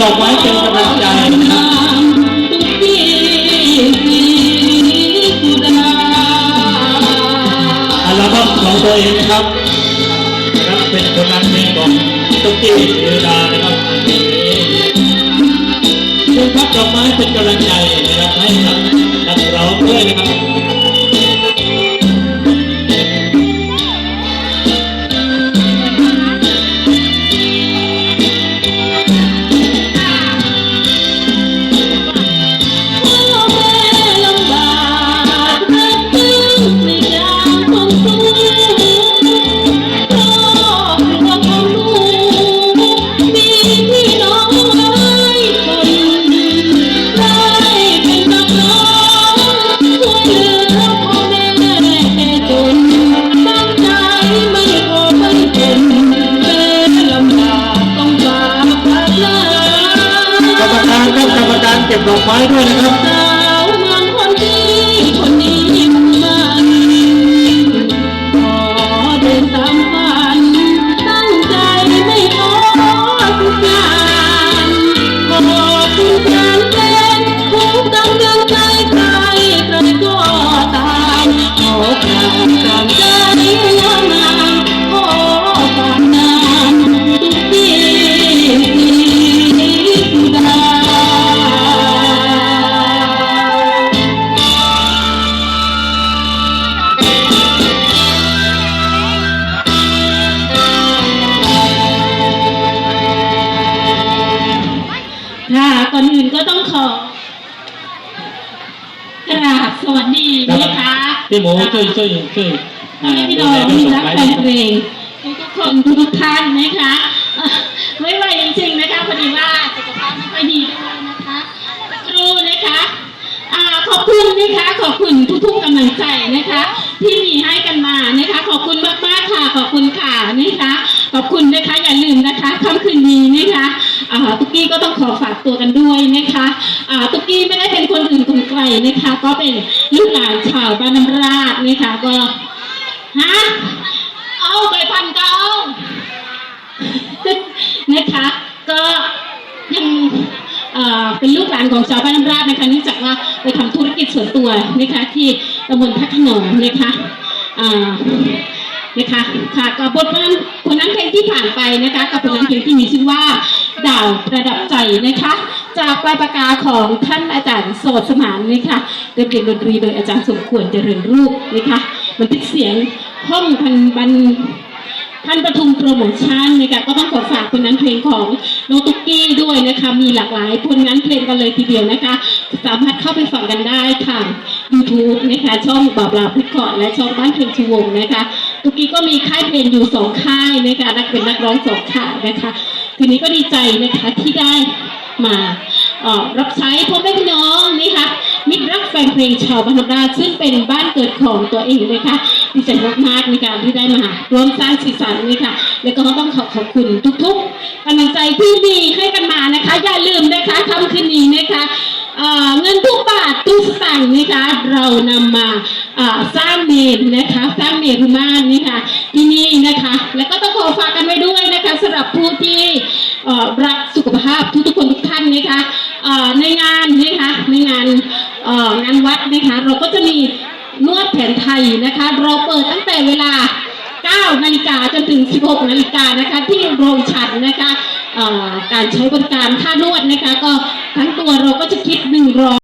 บอกไว้เป็นกำลังใจนะครับอัลบั้มของตัวเองครับรับเป็นผลงานเพลงของตุ๊กกี้เอดานะครับคุณพักดอกไม้เป็นกำลังใจนะครับให้กับนักร้องด้วยนะครับ ราบสวัสดีนะคะพี่หมูช่วยช่วยช่วยพ่อแม่พี่น้องที่รักแฟนเพลงทุกๆคนทุกๆท่านนะคะเอ่อไม่ไหวจริงๆนะคะพอดีว่าสุขภาพไม่ค่อยดีด้วยนะคะครูนะคะอ่าขอบคุณนะคะขอบคุณทุกๆกำลังใจนะคะ ที่มีให้กันมานะคะ ขอบคุณมากๆค่ะขอบคุณค่ะนะคะขอบคุณนะคะอย่าลืมนะคะค่ำคืนนี้นะคะอ่า ตุ๊กกี้ก็ต้องขอฝากตัวกันด้วยนะคะอ่าตุ๊กกี้ไม่ได้เป็นคนอื่นคนไกลนะคะ ก็เป็นลูกหลานชาวบ้านน้ำราดนะคะก็ฮะเอาไปพันเก้านะคะ ก็ยังเอ่อเป็นลูกหลานของชาวบ้านน้ำราดนะคะเนื่องจากว่าไปทำธุรกิจส่วนตัวนะคะที่ตำบลพัฒนงนะคะอ่านะคะค่ะกับบทเพลงผลงานเพลงที่ผ่านไปนะคะ กับผลงานเพลงที่มีชื่อว่า ดาวประดับใจนะคะ จากปลายปากกาของท่านอาจารย์โสดสมานนะคะเรียบเรียงดนตรีโดยอาจารย์สมควรเจริญรูปนะคะบันทึกเสียงห้องพันบันท่านประทุมโปรโมชั่นนะคะก็ต้องขอฝากผลงานเพลงของโนตุกกี้ด้วยนะคะมีหลากหลายผลงานเพลงกันเลยทีเดียวนะคะ สามารถเข้าไปฟังกันได้ทาง YouTube นะคะช่องบาบลาพิคอร์ดและช่องบ้านเพลงชูวงนะคะตุกกี้ก็มีค่ายเพลงอยู่สองค่ายนะคะนักเป็นนักร้องสองค่ายนะคะ ทีนี้ก็ดีใจนะคะที่ได้มาออรับใช้พ่อแม่พี่น้องนะคะมิตรรักแฟนเพลงชาวบ้านธราชซึ่งเป็นบ้านเกิดของตัวเองนะคะดีใจมากๆในการที่ได้มาร่วมสร้างสีสันนี่ค่ะ แล้วก็ต้องขอขอบคุณทุกๆกำลังใจที่มีให้กันมานะคะ อย่าลืมนะคะคำคืนนี้นะคะเเงินทุกบาททุกสตางค์นะคะเรานำมาสร้างเมนนะคะสร้างเมรุมาตนี่ค่ะที่นี่นะคะ แล้วก็ต้องขอฝากกันไว้ด้วยนะคะสำหรับผู้ที่ รักสุขภาพทุกๆคนทุกท่านนะคะในงานนะคะในงานงานวัดนะคะเราก็จะมีนวดแผนไทยนะคะเราเปิดตั้งแต่เวลา9นาฬิกาจนถึง 16นาฬิกานะคะที่โรงฉันนะคะการใช้บริการค่านวดนะคะก็ทั้งตัวเราก็จะคิด100